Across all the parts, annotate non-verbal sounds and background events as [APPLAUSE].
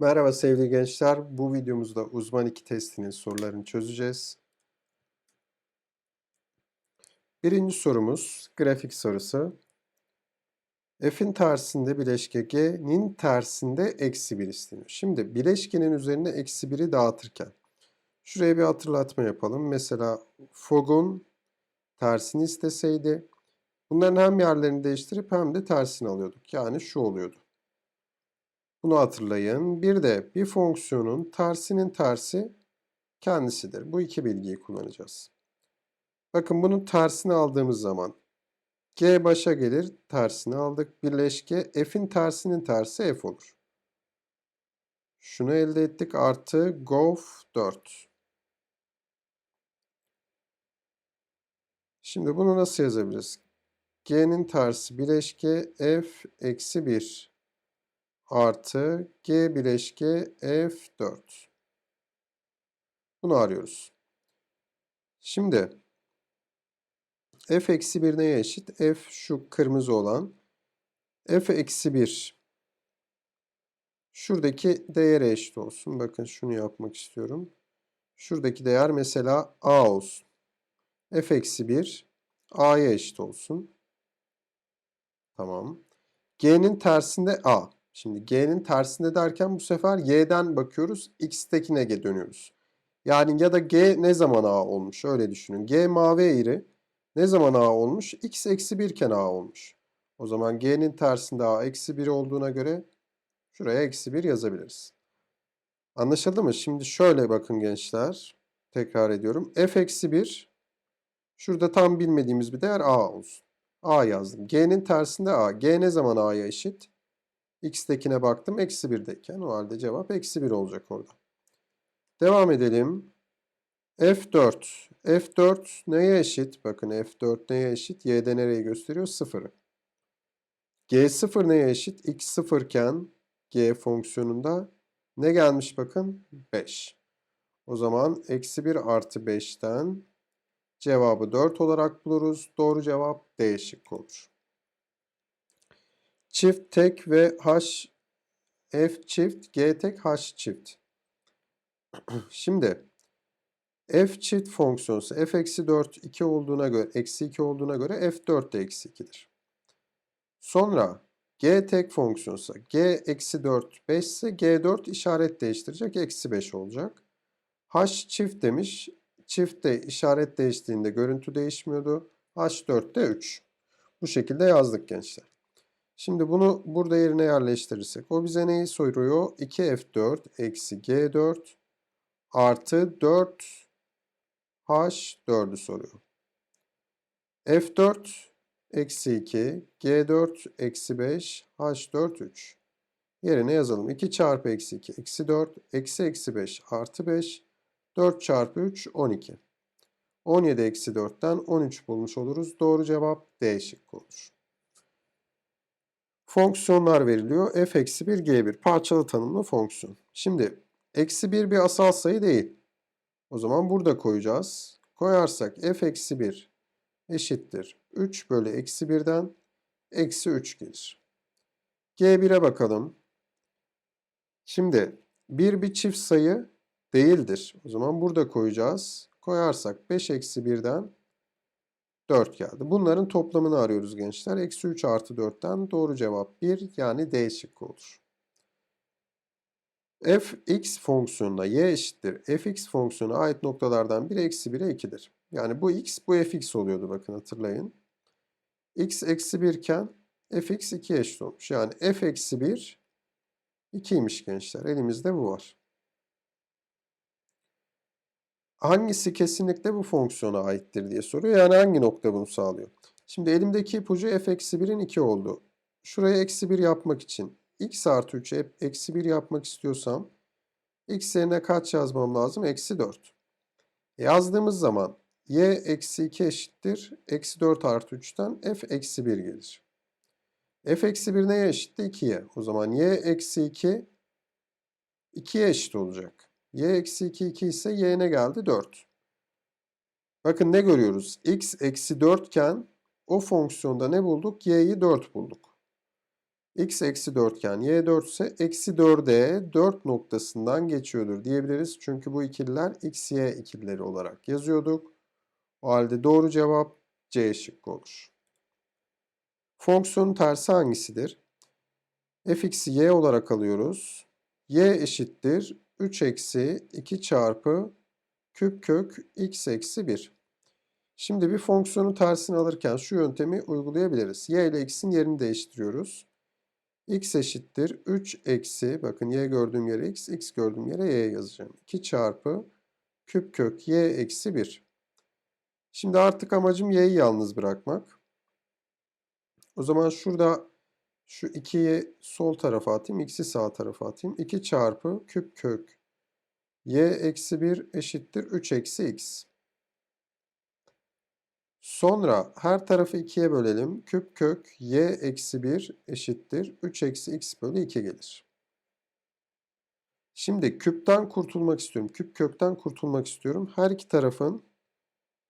Merhaba sevgili gençler. Bu videomuzda uzman 2 testinin sorularını çözeceğiz. Birinci sorumuz grafik sorusu. F'in tersinde bileşke G'nin tersinde eksi 1 isteniyor. Şimdi bileşkenin üzerine eksi 1'i dağıtırken şuraya bir hatırlatma yapalım. Mesela Fogg'un tersini isteseydi bunların hem yerlerini değiştirip hem de tersini alıyorduk. Yani şu oluyordu. Bunu hatırlayın. Bir de bir fonksiyonun tersinin tersi kendisidir. Bu iki bilgiyi kullanacağız. Bakın bunun tersini aldığımız zaman g başa gelir, tersini aldık. Birleşke f'in tersinin tersi f olur. Şunu elde ettik artı gof 4. Şimdi bunu nasıl yazabiliriz? g'nin tersi bileşke f eksi 1 artı G bileşke F4. Bunu arıyoruz. Şimdi F eksi 1 neye eşit? F şu kırmızı olan. F eksi 1 şuradaki değere eşit olsun. Bakın şunu yapmak istiyorum. Şuradaki değer mesela A olsun. F eksi 1 A'ya eşit olsun. Tamam. G'nin tersinde A. Şimdi g'nin tersinde derken bu sefer y'den bakıyoruz. x'tekine dönüyoruz. Yani ya da g ne zaman a olmuş öyle düşünün. g mavi eğri ne zaman a olmuş? x eksi 1 iken a olmuş. O zaman g'nin tersinde a eksi 1 olduğuna göre şuraya eksi 1 yazabiliriz. Anlaşıldı mı? Şimdi şöyle bakın gençler. Tekrar ediyorum. f eksi 1 şurada tam bilmediğimiz bir değer a olsun. a yazdım. g'nin tersinde a. g ne zaman a'ya eşit? X'tekine baktım. Eksi 1'deyken o halde cevap eksi 1 olacak orada. Devam edelim. F4. F4 neye eşit? Bakın F4 neye eşit? Y'de nereyi gösteriyor? 0'ı. G0 neye eşit? X 0 iken G fonksiyonunda ne gelmiş bakın? 5. O zaman eksi 1 artı 5'ten cevabı 4 olarak buluruz. Doğru cevap D şıkkı olur. Çift tek ve h f çift g tek h çift. [CLEARS THROAT] Şimdi f çift fonksiyonu f eksi 4 2 olduğuna göre eksi 2 olduğuna göre f 4 de eksi 2'dir. Sonra g tek fonksiyonu g eksi 4 5 ise g4 işaret değiştirecek eksi 5 olacak. h çift demiş. Çift de işaret değiştiğinde görüntü değişmiyordu. h4 de 3. Bu şekilde yazdık gençler. Şimdi bunu burada yerine yerleştirirsek o bize neyi soruyor? 2F4 eksi G4 artı 4 H4'ü soruyor. F4 eksi 2, G4 eksi 5, H4 3. Yerine yazalım. 2 çarpı eksi 2 eksi 4 eksi eksi 5 artı 5 4 çarpı 3 12. 17 eksi 4'ten 13 bulmuş oluruz. Doğru cevap D şıkkı olur. Fonksiyonlar veriliyor. f eksi 1 g1 parçalı tanımlı fonksiyon. Şimdi eksi 1 bir asal sayı değil. O zaman burada koyacağız. Koyarsak f eksi 1 eşittir. 3 bölü eksi 1'den eksi 3 gelir. G1'e bakalım. Şimdi 1 bir çift sayı değildir. O zaman burada koyacağız. Koyarsak 5 eksi 1'den 4 geldi. Bunların toplamını arıyoruz gençler. Eksi 3 artı 4'ten doğru cevap 1 yani D şıkkı olur. fx fonksiyonuna y eşittir. fx fonksiyonu ait noktalardan biri eksi 1'e 2'dir. Yani bu x bu fx oluyordu bakın hatırlayın. x eksi 1 iken fx 2 eşit olmuş. Yani f eksi 1 2'ymiş gençler. Elimizde bu var. Hangisi kesinlikle bu fonksiyona aittir diye soruyor. Yani hangi nokta bunu sağlıyor? Şimdi elimdeki ipucu f eksi 1'in 2 oldu. Şuraya eksi 1 yapmak için x artı 3'e eksi 1 yapmak istiyorsam x yerine kaç yazmam lazım? Eksi 4. Yazdığımız zaman y eksi 2 eşittir. Eksi 4 artı 3'ten f eksi 1 gelir. f eksi 1 neye eşitti? 2'ye. O zaman y eksi 2 2'ye eşit olacak y eksi 2 2 ise y ne geldi? 4. Bakın ne görüyoruz? x eksi 4 iken o fonksiyonda ne bulduk? y'yi 4 bulduk. x eksi 4 iken y 4 ise eksi 4'e 4 noktasından geçiyordur diyebiliriz. Çünkü bu ikililer x, y ikilileri olarak yazıyorduk. O halde doğru cevap C şıkkı olur. Fonksiyonun tersi hangisidir? fx'i y olarak alıyoruz. y eşittir 3 eksi 2 çarpı küp kök x eksi 1. Şimdi bir fonksiyonun tersini alırken şu yöntemi uygulayabiliriz. y ile x'in yerini değiştiriyoruz. x eşittir 3 eksi, bakın y gördüğüm yere x, x gördüğüm yere y yazacağım. 2 çarpı küp kök y eksi 1. Şimdi artık amacım y'yi yalnız bırakmak. O zaman şurada şu 2'yi sol tarafa atayım, x'i sağ tarafa atayım. 2 çarpı küp kök y eksi 1 eşittir 3 eksi x. Sonra her tarafı 2'ye bölelim. Küp kök y eksi 1 eşittir 3 eksi x bölü 2 gelir. Şimdi küpten kurtulmak istiyorum. Küp kökten kurtulmak istiyorum. Her iki tarafın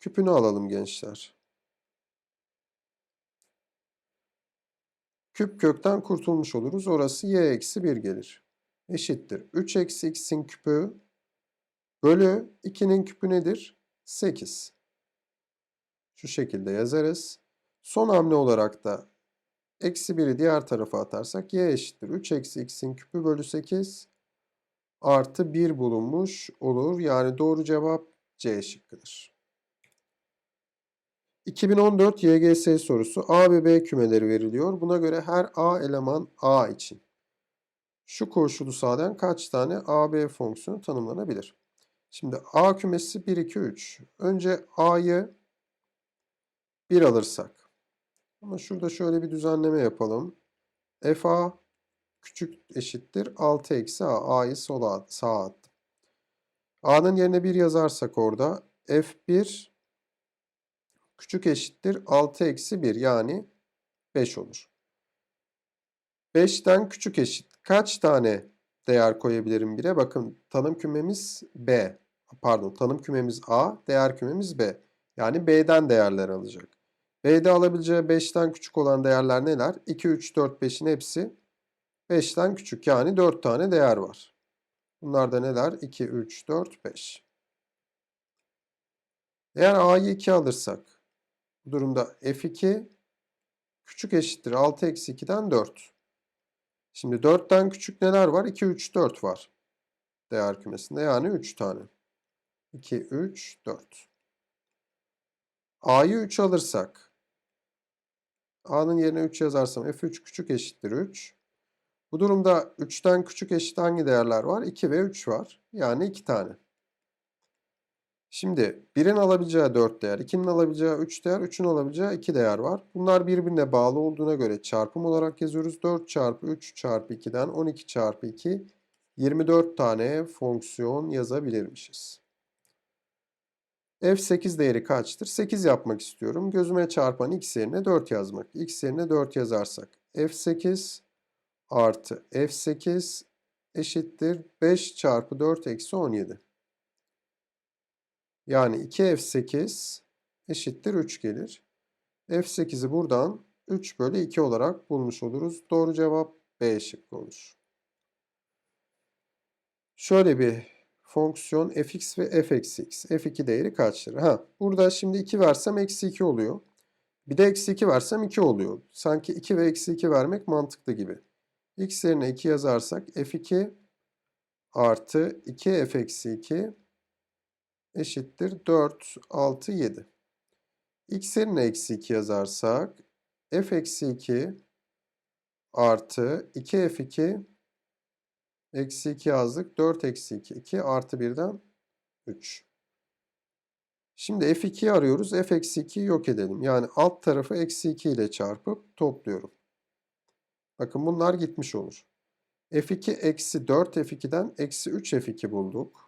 küpünü alalım gençler. Küp kökten kurtulmuş oluruz. Orası y eksi 1 gelir. Eşittir. 3 eksi x'in küpü bölü 2'nin küpü nedir? 8. Şu şekilde yazarız. Son hamle olarak da eksi 1'i diğer tarafa atarsak y eşittir. 3 eksi x'in küpü bölü 8 artı 1 bulunmuş olur. Yani doğru cevap C şıkkıdır. 2014 YGS sorusu A ve B kümeleri veriliyor. Buna göre her A eleman A için şu koşulu sağlayan kaç tane AB fonksiyonu tanımlanabilir? Şimdi A kümesi 1, 2, 3. Önce A'yı 1 alırsak. Ama şurada şöyle bir düzenleme yapalım. FA küçük eşittir 6 eksi A. A'yı sola sağa attım. A'nın yerine 1 yazarsak orada F1 küçük eşittir 6 eksi 1 yani 5 olur. 5'ten küçük eşit. Kaç tane değer koyabilirim 1'e? Bakın tanım kümemiz B. Pardon tanım kümemiz A, değer kümemiz B. Yani B'den değerler alacak. B'de alabileceği 5'ten küçük olan değerler neler? 2, 3, 4, 5'in hepsi 5'ten küçük. Yani 4 tane değer var. Bunlar da neler? 2, 3, 4, 5. Eğer A'yı 2 alırsak bu durumda F2 küçük eşittir 6 eksi 2'den 4. Şimdi 4'ten küçük neler var? 2, 3, 4 var. Değer kümesinde yani 3 tane. 2, 3, 4. A'yı 3 alırsak A'nın yerine 3 yazarsam F3 küçük eşittir 3. Bu durumda 3'ten küçük eşit hangi değerler var? 2 ve 3 var. Yani 2 tane. Şimdi 1'in alabileceği 4 değer, 2'nin alabileceği 3 değer, 3'ün alabileceği 2 değer var. Bunlar birbirine bağlı olduğuna göre çarpım olarak yazıyoruz. 4 çarpı 3 çarpı 2'den 12 çarpı 2 24 tane fonksiyon yazabilirmişiz. F8 değeri kaçtır? 8 yapmak istiyorum. Gözüme çarpan x yerine 4 yazmak. x yerine 4 yazarsak F8 artı F8 eşittir 5 çarpı 4 eksi 17. Yani 2F8 eşittir 3 gelir. F8'i buradan 3 bölü 2 olarak bulmuş oluruz. Doğru cevap B şıkkı olur. Şöyle bir fonksiyon fx ve f-x. f2 değeri kaçtır? Ha, burada şimdi 2 versem eksi 2 oluyor. Bir de eksi 2 versem 2 oluyor. Sanki 2 ve eksi 2 vermek mantıklı gibi. x yerine 2 yazarsak f2 artı 2f eksi 2 eşittir 4, 6, 7. x yerine eksi 2 yazarsak f eksi 2 artı 2f2 eksi 2 yazdık. 4 eksi 2. 2 artı 1'den 3. Şimdi f2'yi arıyoruz. f eksi 2'yi yok edelim. Yani alt tarafı eksi 2 ile çarpıp topluyorum. Bakın bunlar gitmiş olur. f2 eksi 4 f2'den eksi 3 f2 bulduk.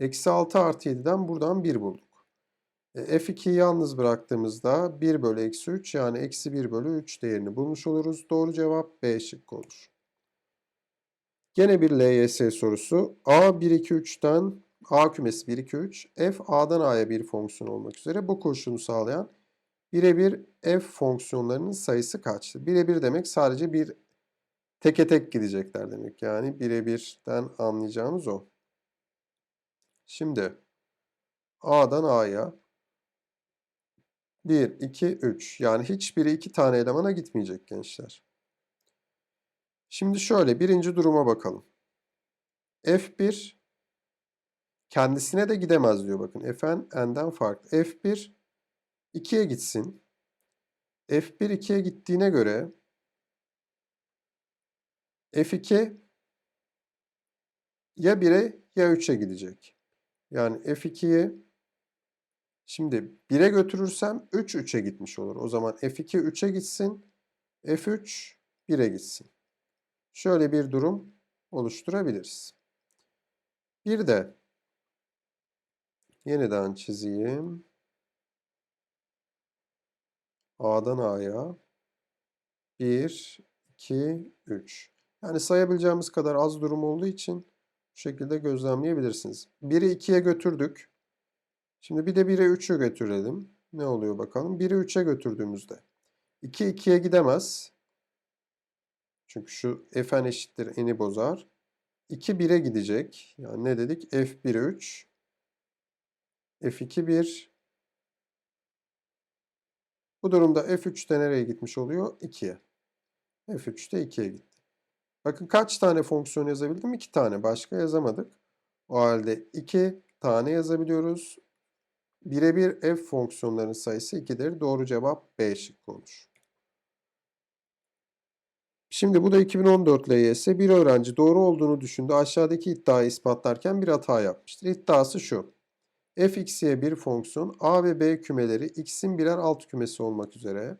Eksi 6 artı 7'den buradan 1 bulduk. E, F2'yi yalnız bıraktığımızda 1 bölü eksi 3 yani eksi 1 bölü 3 değerini bulmuş oluruz. Doğru cevap B şıkkı olur. Gene bir LYS sorusu. A 1 2 3'ten A kümesi 1 2 3 f A'dan A'ya bir fonksiyon olmak üzere bu koşulunu sağlayan Birebir f fonksiyonlarının sayısı kaçtır? Birebir demek sadece bir teke tek gidecekler demek. Yani birebirden anlayacağımız o. Şimdi A'dan A'ya 1, 2, 3. Yani hiçbiri iki tane elemana gitmeyecek gençler. Şimdi şöyle birinci duruma bakalım. F1 kendisine de gidemez diyor bakın. Fn n'den farklı. F1 2'ye gitsin. F1 2'ye gittiğine göre F2 ya 1'e ya 3'e gidecek. Yani F2'yi şimdi 1'e götürürsem 3 3'e gitmiş olur. O zaman F2 3'e gitsin. F3 1'e gitsin. Şöyle bir durum oluşturabiliriz. Bir de yeniden çizeyim. A'dan A'ya 1, 2, 3. Yani sayabileceğimiz kadar az durum olduğu için şekilde gözlemleyebilirsiniz. 1'i 2'ye götürdük. Şimdi bir de 1'e 3'ü götürelim. Ne oluyor bakalım. 1'i 3'e götürdüğümüzde 2 2'ye gidemez. Çünkü şu fn eşittir n'i bozar. 2 1'e gidecek. Yani ne dedik? f1 3 f2 1 bu durumda f3'te nereye gitmiş oluyor? 2'ye. f3'te 2'ye gitti. Bakın kaç tane fonksiyon yazabildim? 2 tane. Başka yazamadık. O halde 2 tane yazabiliyoruz. Birebir f fonksiyonlarının sayısı 2'dir. Doğru cevap B şıkkı olur. Şimdi bu da 2014 LYS. Bir öğrenci doğru olduğunu düşündü. Aşağıdaki iddiayı ispatlarken bir hata yapmıştır. İddiası şu. fx'ye bir fonksiyon a ve b kümeleri x'in birer alt kümesi olmak üzere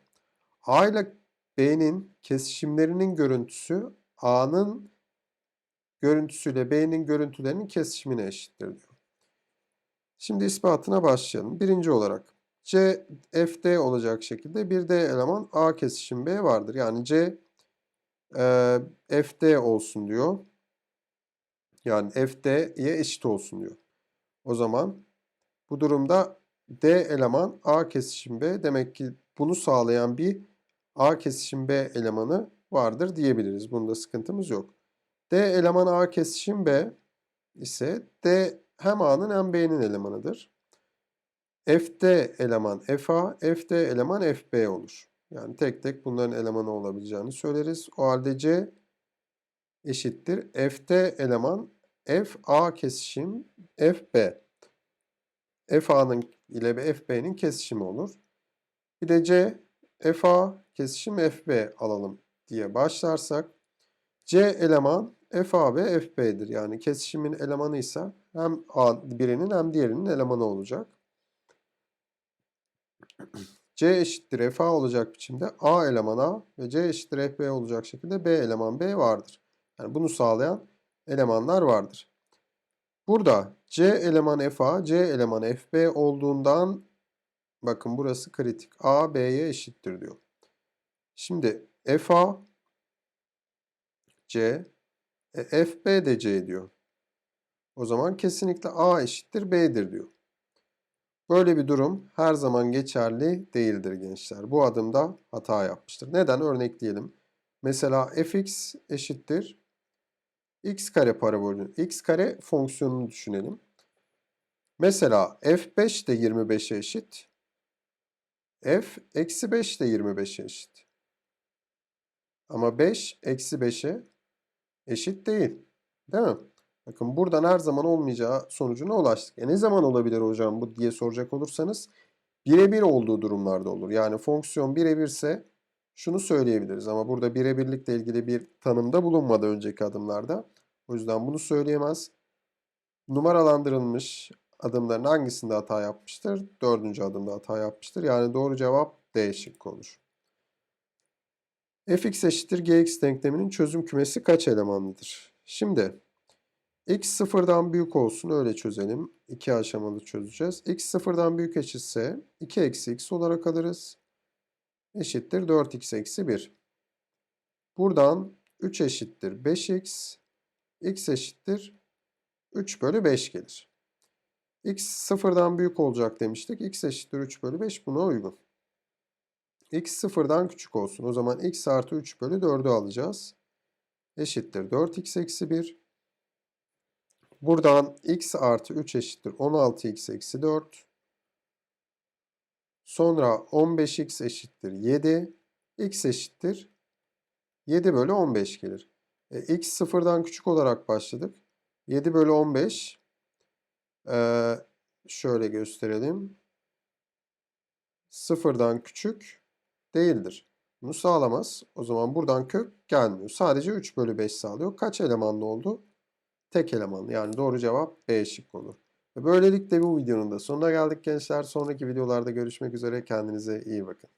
a ile b'nin kesişimlerinin görüntüsü a'nın görüntüsüyle b'nin görüntülerinin kesişimine eşittir diyor. Şimdi ispatına başlayalım. Birinci olarak c fd olacak şekilde bir d eleman a kesişim b vardır. Yani c e, fd olsun diyor. Yani fd'ye eşit olsun diyor. O zaman bu durumda D eleman A kesişim B. Demek ki bunu sağlayan bir A kesişim B elemanı vardır diyebiliriz. Bunda sıkıntımız yok. D eleman A kesişim B ise D hem A'nın hem B'nin elemanıdır. FD eleman FA, FD eleman FB olur. Yani tek tek bunların elemanı olabileceğini söyleriz. O halde C eşittir. FD eleman FA kesişim FB. FA'nın ile FB'nin kesişimi olur. Bir de C FA kesişim FB alalım diye başlarsak C eleman FA FB'dir. Yani kesişimin elemanı ise hem A birinin hem diğerinin elemanı olacak. C eşittir FA olacak biçimde A eleman A ve C eşittir FB olacak şekilde B eleman B vardır. Yani bunu sağlayan elemanlar vardır. Burada C eleman FA, C eleman FB olduğundan bakın burası kritik. A B'ye eşittir diyor. Şimdi FA C e, FB de C diyor. O zaman kesinlikle A eşittir B'dir diyor. Böyle bir durum her zaman geçerli değildir gençler. Bu adımda hata yapmıştır. Neden? Örnekleyelim. Mesela fx eşittir x kare parabolünün x kare fonksiyonunu düşünelim. Mesela f5 de 25'e eşit. f eksi 5 de 25'e eşit. Ama 5 eksi 5'e eşit değil. Değil mi? Bakın buradan her zaman olmayacağı sonucuna ulaştık. E ne zaman olabilir hocam bu diye soracak olursanız birebir olduğu durumlarda olur. Yani fonksiyon birebirse şunu söyleyebiliriz ama burada birebirlikle ilgili bir tanımda bulunmadı önceki adımlarda. O yüzden bunu söyleyemez. Numaralandırılmış adımların hangisinde hata yapmıştır? Dördüncü adımda hata yapmıştır. Yani doğru cevap D şıkkı olur. Fx eşittir gx denkleminin çözüm kümesi kaç elemanlıdır? Şimdi x sıfırdan büyük olsun öyle çözelim. İki aşamalı çözeceğiz. x sıfırdan büyük eşitse 2 eksi x olarak alırız. Eşittir 4x eksi 1. Buradan 3 eşittir 5x. x eşittir 3 bölü 5 gelir. x sıfırdan büyük olacak demiştik. x eşittir 3 bölü 5 buna uygun. X sıfırdan küçük olsun. O zaman x artı 3 bölü 4'ü alacağız. Eşittir 4x eksi 1. Buradan x artı 3 eşittir 16x eksi 4. Sonra 15x eşittir 7. x eşittir 7 bölü 15 gelir. E, x sıfırdan küçük olarak başladık. 7 bölü 15. Ee, şöyle gösterelim. Sıfırdan küçük değildir. Bunu sağlamaz. O zaman buradan kök gelmiyor. Sadece 3 bölü 5 sağlıyor. Kaç elemanlı oldu? Tek elemanlı. Yani doğru cevap B şıkkı olur. Böylelikle bu videonun da sonuna geldik gençler. Sonraki videolarda görüşmek üzere. Kendinize iyi bakın.